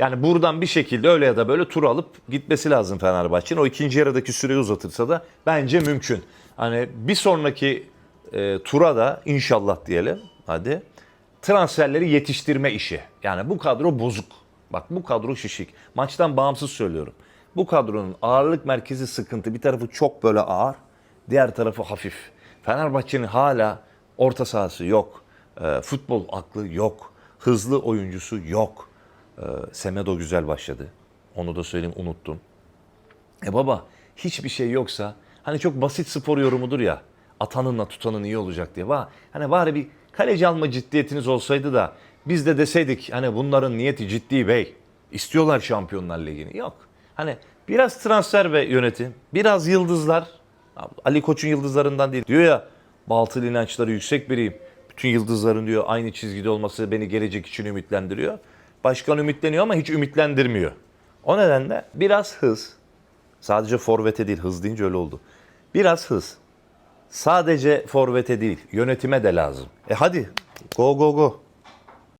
Yani buradan bir şekilde öyle ya da böyle tur alıp gitmesi lazım Fenerbahçe'nin. O ikinci yarıdaki süreyi uzatırsa da bence mümkün. Hani bir sonraki e, tura da inşallah diyelim hadi transferleri yetiştirme işi. Yani bu kadro bozuk. Bak bu kadro şişik. Maçtan bağımsız söylüyorum. Bu kadronun ağırlık merkezi sıkıntı. Bir tarafı çok böyle ağır, diğer tarafı hafif. Fenerbahçe'nin hala orta sahası yok. E, futbol aklı yok. Hızlı oyuncusu yok. E, Semedo güzel başladı. Onu da söyleyeyim unuttum. E baba hiçbir şey yoksa hani çok basit spor yorumudur ya atanınla tutanın iyi olacak diye. Va, hani bari bir kaleci alma ciddiyetiniz olsaydı da biz de deseydik hani bunların niyeti ciddi bey. İstiyorlar Şampiyonlar Ligi'ni. Yok. Hani biraz transfer ve yönetim, biraz yıldızlar. Ali Koç'un yıldızlarından değil. Diyor ya Baltı inançları yüksek biriyim. Bütün yıldızların diyor aynı çizgide olması beni gelecek için ümitlendiriyor. Başkan ümitleniyor ama hiç ümitlendirmiyor. O nedenle biraz hız, Sadece forvete değil, hız deyince öyle oldu. Biraz hız. Sadece forvete değil, yönetime de lazım. E hadi, go go go.